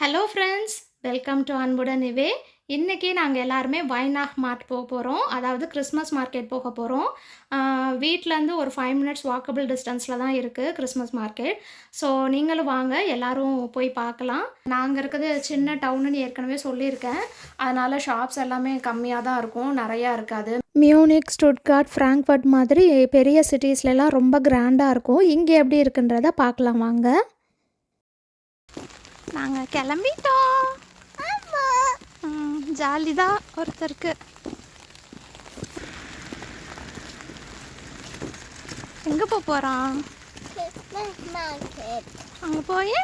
Hello friends welcome to அன்புடன் இவே. இன்றைக்கி நாங்கள் எல்லாருமே வைனாக் மார்ட் போக போகிறோம் அதாவது கிறிஸ்மஸ் மார்க்கெட் போக போகிறோம் வீட்டிலேருந்து ஒரு ஃபைவ் மினிட்ஸ் வாக்கபிள் டிஸ்டன்ஸில் தான் இருக்குது கிறிஸ்மஸ் மார்க்கெட் ஸோ நீங்களும் வாங்க. எல்லோரும் போய் பார்க்கலாம். நாங்கள் இருக்கிறது சின்ன டவுனுன்னு ஏற்கனவே சொல்லியிருக்கேன். அதனால் ஷாப்ஸ் எல்லாமே கம்மியாக தான் இருக்கும். நிறையா இருக்காது. மியூனிக் ஸ்டுட்கார்ட் ஃப்ராங்க்ஃபர்ட் மாதிரி பெரிய சிட்டிஸ்லலாம் ரொம்ப கிராண்டாக இருக்கும். இங்கே எப்படி இருக்குன்றத பார்க்கலாம். வாங்க. நாங்கள் கிளம்பிட்டோம். ஜாலி தான் ஒருத்தருக்கு. எங்கே போக போகிறோம். அங்கே போய்?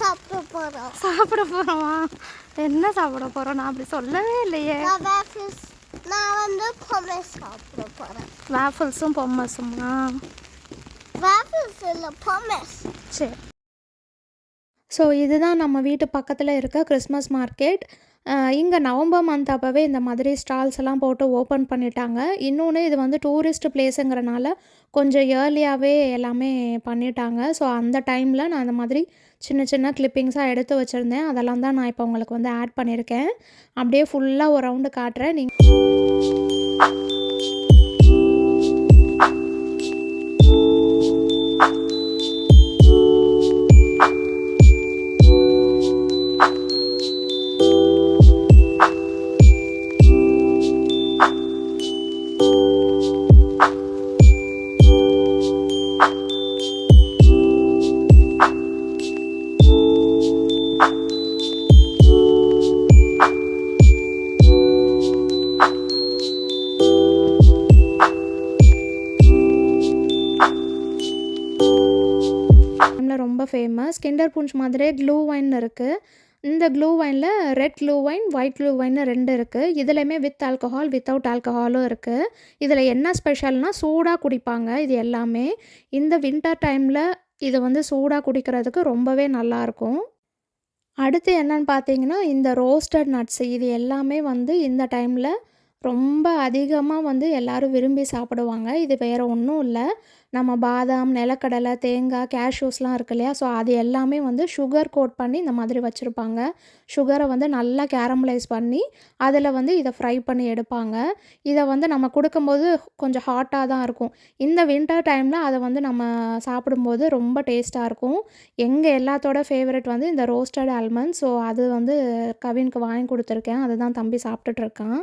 சாப்பிட போறோம். சாப்பிட போகிறோமா என்ன சாப்பிட போகிறோம் நான் அப்படி சொல்லவே இல்லையே. நான் வந்து பொம்மை சாப்பிட போறேன். வேஃபல்ஸும் பொம்மஸுமா waffles இல்ல பொம்மைஸ் சரி ஸோ இதுதான் நம்ம வீட்டு பக்கத்தில் இருக்க கிறிஸ்மஸ் மார்க்கெட் இங்கே நவம்பர் மந்த் அப்போவே இந்த மாதிரி ஸ்டால்ஸ் எல்லாம் போட்டு ஓப்பன் பண்ணிட்டாங்க. இன்னொன்று இது வந்து டூரிஸ்ட் பிளேஸுங்கிறனால கொஞ்சம் ஏர்லியாகவே எல்லாமே பண்ணிட்டாங்க. ஸோ அந்த டைமில் நான் அந்த மாதிரி சின்ன சின்ன கிளிப்பிங்ஸாக எடுத்து வச்சுருந்தேன். அதெல்லாம் தான் நான் இப்போ உங்களுக்கு வந்து ஆட் பண்ணியிருக்கேன் அப்படியே ஃபுல்லாக ஒரு ரவுண்டு காட்டுறேன். நீங்கள் டைமில் ரொம்ப ஃபேமஸ் கிண்டர் புஞ்ச் மாதிரியே க்ளூ ஒயின் இருக்குது இந்த க்ளூ வைனில் red gluhwein white gluhwein ரெண்டு இருக்குது இதுலையுமே வித் ஆல்கஹால் வித்தவுட் ஆல்கஹாலும் இருக்குது இதில் என்ன ஸ்பெஷல்னால் சூடாக குடிப்பாங்க. இது எல்லாமே இந்த வின்டர் டைமில் இது வந்து சூடாக குடிக்கிறதுக்கு ரொம்பவே நல்லாயிருக்கும் அடுத்து என்னன்னு பார்த்தீங்கன்னா இந்த ரோஸ்டட் நட்ஸ் இது எல்லாமே வந்து இந்த டைமில் ரொம்ப அதிகமாக வந்து எல்லோரும் விரும்பி சாப்பிடுவாங்க. இது வேறு ஒன்றும் இல்லை. நம்ம பாதாம் நிலக்கடலை தேங்காய் கேஷ்யூஸ்லாம் இருக்கு இல்லையா? ஸோ அது எல்லாமே வந்து சுகர் கோட் பண்ணி இந்த மாதிரி வச்சுருப்பாங்க. சுகரை வந்து நல்லா கேரமலைஸ் பண்ணி அதில் வந்து இதை ஃப்ரை பண்ணி எடுப்பாங்க. இதை வந்து நம்ம கொடுக்கும்போது கொஞ்சம் ஹாட்டாக தான் இருக்கும். இந்த வின்டர் டைமில் அதை வந்து நம்ம சாப்பிடும்போது ரொம்ப டேஸ்ட்டாக இருக்கும். எங்கள் எல்லாத்தோட ஃபேவரட் வந்து இந்த ரோஸ்டட் ஆல்மண்ட் ஸோ அது வந்து கவினுக்கு வாங்கி கொடுத்துருக்கேன். அதுதான் தம்பி சாப்பிட்டுட்டு இருக்கான்.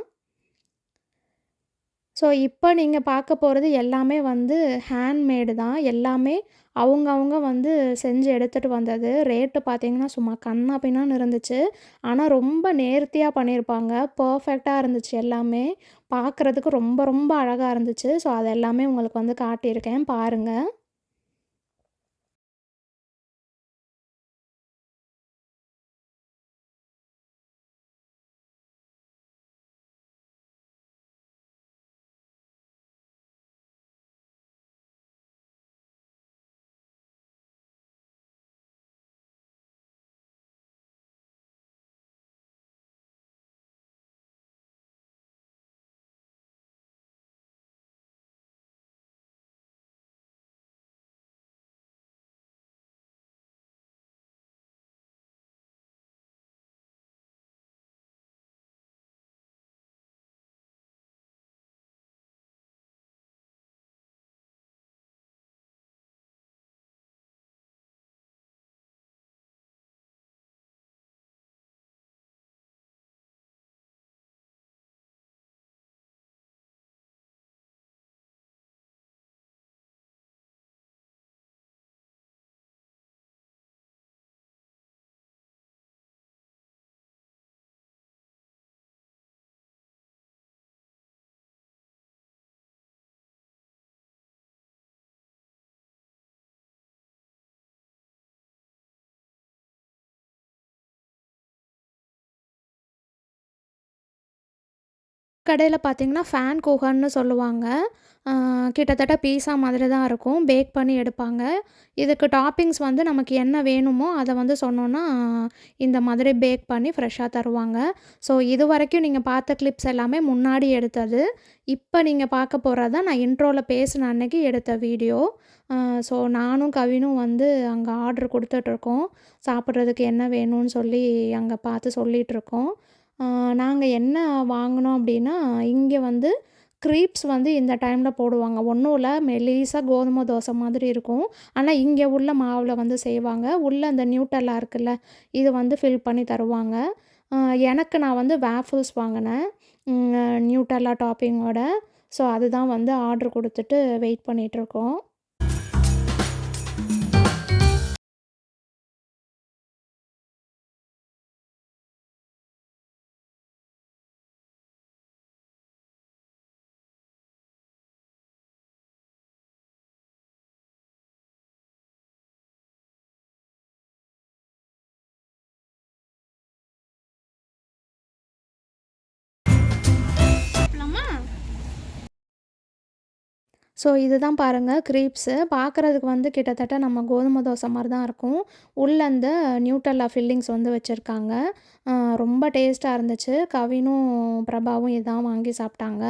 ஸோ இப்போ நீங்கள் பார்க்க போகிறது எல்லாமே வந்து ஹேண்ட்மேடு தான். எல்லாமே அவங்கவுங்க வந்து செஞ்சு எடுத்துகிட்டு வந்தது. ரேட்டு பார்த்தீங்கன்னா சும்மா கண்ணா பின்னான்னு இருந்துச்சு. ஆனால் ரொம்ப நேர்த்தியாக பண்ணியிருப்பாங்க. பர்ஃபெக்டாக இருந்துச்சு எல்லாமே. பார்க்குறதுக்கு ரொம்ப ரொம்ப அழகாக இருந்துச்சு. ஸோ அது எல்லாமே உங்களுக்கு வந்து காட்டியிருக்கேன். பாருங்கள் கடையில் பார்த்தீங்கன்னா ஃபேன் கூகன்னு சொல்லுவாங்க. கிட்டத்தட்ட பீஸா மாதிரி தான் இருக்கும். பேக் பண்ணி எடுப்பாங்க. இதுக்கு டாப்பிங்ஸ் வந்து நமக்கு என்ன வேணுமோ அதை வந்து சொன்னோன்னா இந்த மாதிரி பேக் பண்ணி ஃப்ரெஷ்ஷாக தருவாங்க. ஸோ இது வரைக்கும் நீங்கள் பார்த்த கிளிப்ஸ் எல்லாமே முன்னாடி எடுத்தது. இப்போ நீங்கள் பார்க்க போகிறதா நான் இன்ட்ரோவில் பேசின அன்னைக்கு எடுத்த வீடியோ ஸோ நானும் கவினும் வந்து அங்கே ஆர்டர் கொடுத்துட்ருக்கோம் சாப்பிட்றதுக்கு என்ன வேணும்னு சொல்லி அங்கே பார்த்து சொல்லிகிட்ருக்கோம் நாங்கள் என்ன வாங்கினோம் அப்படின்னா இங்கே வந்து க்ரீப்ஸ் வந்து இந்த டைமில் போடுவாங்க. ஒன்றும் இல்லை மெலிசாக கோதுமை தோசை மாதிரி இருக்கும். ஆனால் இங்கே உள்ள மாவில் வந்து செய்வாங்க. உள்ளே அந்த நியூட்டெல்லாம் இருக்குல்ல இது வந்து ஃபில் பண்ணி தருவாங்க. எனக்கு நான் வந்து வேஃபிள்ஸ் வாங்கினேன். நியூட்டெல்லா டாப்பிங்கோட ஸோ அதுதான் வந்து ஆர்டர் கொடுத்துட்டு வெயிட் பண்ணிகிட்ருக்கோம் ஸோ இதுதான் பாருங்கள் க்ரீப்ஸு பார்க்குறதுக்கு வந்து கிட்டத்தட்ட நம்ம கோதுமை தோசை மாதிரி தான் இருக்கும். உள்ளே அந்த நியூட்டல்லா ஃபில்லிங்ஸ் வந்து வச்சுருக்காங்க. ரொம்ப டேஸ்ட்டாக இருந்துச்சு. கவினும் பிரபாவும் இதான் வாங்கி சாப்பிட்டாங்க.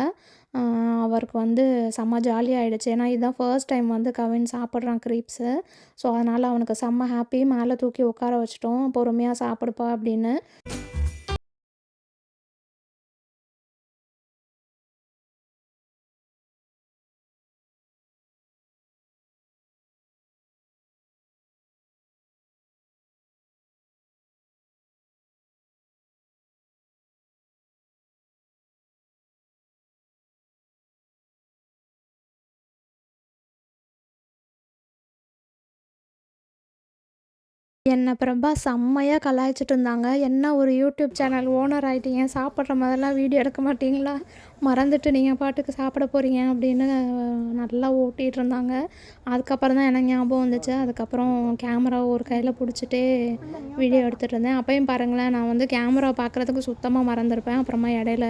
அவருக்கு வந்து செம்ம ஜாலியாகிடுச்சு ஏன்னா இதுதான் ஃபர்ஸ்ட் டைம் வந்து கவின் சாப்பிட்றான் க்ரீப்ஸு ஸோ அதனால் அவனுக்கு செம்ம ஹாப்பி மேலே தூக்கி உட்கார வச்சிட்டோம். பொறுமையாக சாப்பிடுப்பா அப்படின்னு. என்னை பிரபா செம்மையாக கலாய்ச்சிட்டு இருந்தாங்க என்ன ஒரு யூடியூப் சேனல் ஓனர் ஆகிட்டீங்க சாப்பிட்ற மாதிரிலாம் வீடியோ எடுக்க மாட்டிங்களா? மறந்துட்டு நீங்கள் பாட்டுக்கு சாப்பிட போகிறீங்க அப்படின்னு நல்லா ஓட்டிகிட்டு இருந்தாங்க அதுக்கப்புறம் தான் எனக்கு ஞாபகம் வந்துச்சு. அதுக்கப்புறம் கேமரா ஒரு கையில் பிடிச்சிட்டே வீடியோ எடுத்துகிட்டு இருந்தேன் அப்பையும் பாருங்களேன் நான் வந்து கேமரா பார்க்குறதுக்கு சுத்தமாக மறந்துருப்பேன். அப்புறமா இடையில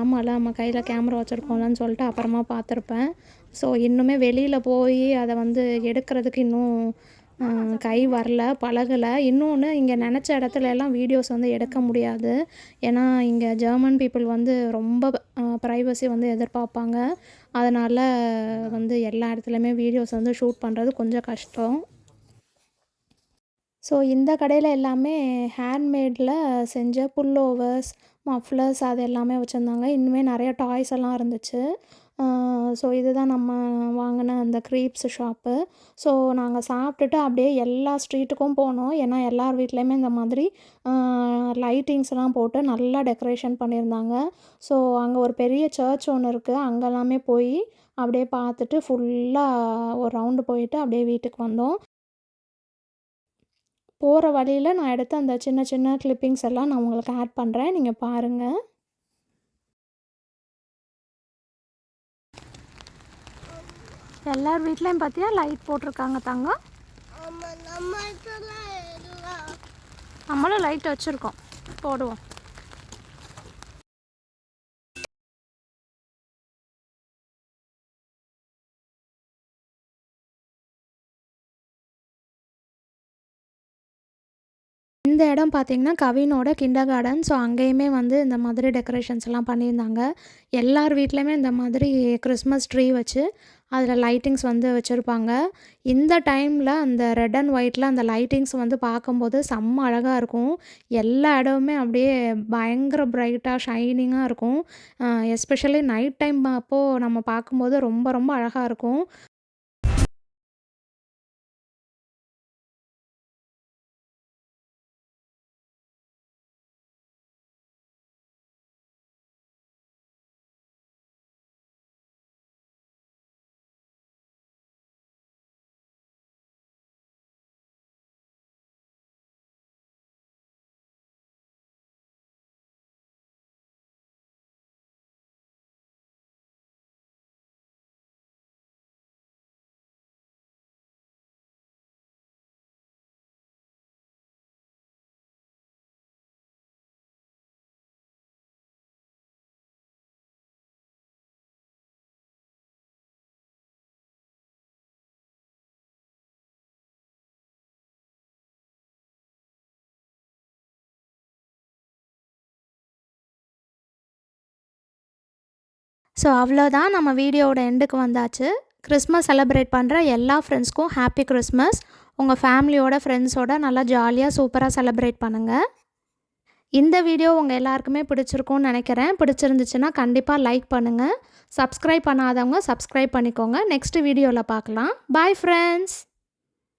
ஆமாம்ல நம்ம கையில் கேமரா வச்சுருக்கோம்லன்னு சொல்லிட்டு அப்புறமா பார்த்துருப்பேன் ஸோ இன்னுமே வெளியில் போய் அதை வந்து எடுக்கிறதுக்கு இன்னும் கை வரல பழகலை. இன்னொன்று இங்கே நினச்ச இடத்துல எல்லாம் வீடியோஸ் வந்து எடுக்க முடியாது. ஏன்னா இங்கே ஜெர்மன் பீப்புள் வந்து ரொம்ப ப்ரைவசி வந்து எதிர்பார்ப்பாங்க. அதனால் வந்து எல்லா இடத்துலையுமே வீடியோஸ் வந்து ஷூட் பண்ணுறது கொஞ்சம் கஷ்டம். ஸோ இந்த கடையில் எல்லாமே ஹேண்ட்மேடில் செஞ்ச புல்லோவர்ஸ் மஃப்ளர்ஸ் அது எல்லாமே வச்சுருந்தாங்க. இன்னுமே நிறைய டாய்ஸ் எல்லாம் இருந்துச்சு. ஸோ இதுதான் நம்ம வாங்கின அந்த க்ரீப்ஸ் ஷாப்பு ஸோ நாங்கள் சாப்பிட்டுட்டு அப்படியே எல்லா ஸ்ட்ரீட்டுக்கும் போனோம். ஏன்னா எல்லார் வீட்லேயுமே இந்த மாதிரி லைட்டிங்ஸ்லாம் போட்டு நல்லா டெக்கரேஷன் பண்ணியிருந்தாங்க. ஸோ அங்கே ஒரு பெரிய சர்ச் ஒன்று இருக்குது அங்கெல்லாமே போய் அப்படியே பார்த்துட்டு ஃபுல்லாக ஒரு ரவுண்டு போயிட்டு அப்படியே வீட்டுக்கு வந்தோம். போகிற வழியில் நான் எடுத்த அந்த சின்ன சின்ன கிளிப்பிங்ஸ் எல்லாம் நான் உங்களுக்கு ஆட் பண்ணுறேன் நீங்கள் பாருங்கள் எல்லார் வீட்லேயும் பார்த்தியா லைட் போட்டிருக்காங்க தங்கம் நம்மளும் லைட் வச்சுருக்கோம். போடுவோம். இந்த இடம் பார்த்திங்கன்னா கவினோட கிண்டர் கார்டன் ஸோ அங்கேயுமே வந்து இந்த மாதிரி டெக்கரேஷன்ஸ் எல்லாம் பண்ணியிருந்தாங்க. எல்லார் வீட்லேயுமே இந்த மாதிரி கிறிஸ்மஸ் ட்ரீ வச்சு அதில் லைட்டிங்ஸ் வந்து வச்சுருப்பாங்க. இந்த டைமில் அந்த ரெட் அண்ட் ஒயிட்டில் அந்த லைட்டிங்ஸ் வந்து பார்க்கும்போது செம்ம அழகாக இருக்கும். எல்லா இடமுமே அப்படியே பயங்கர பிரைட்டாக ஷைனிங்காக இருக்கும். எஸ்பெஷலி நைட் டைம் அப்போது நம்ம பார்க்கும்போது ரொம்ப ரொம்ப அழகாக இருக்கும். ஸோ அவ்வளோதான் நம்ம வீடியோவோட எண்டுக்கு வந்தாச்சு. கிறிஸ்மஸ் செலிப்ரேட் பண்ணுற எல்லா ஃப்ரெண்ட்ஸ்க்கும் ஹாப்பி கிறிஸ்மஸ் உங்கள் ஃபேமிலியோட ஃப்ரெண்ட்ஸோட நல்லா ஜாலியாக சூப்பராக செலிப்ரேட் பண்ணுங்கள் இந்த வீடியோ உங்கள் எல்லாருக்குமே பிடிச்சிருக்கும்னு நினைக்கிறேன். பிடிச்சிருந்துச்சுன்னா கண்டிப்பாக லைக் பண்ணுங்கள் சப்ஸ்கிரைப் பண்ணாதவங்க சப்ஸ்கிரைப் பண்ணிக்கோங்க. நெக்ஸ்ட் வீடியோவில் பார்க்கலாம். Bye friends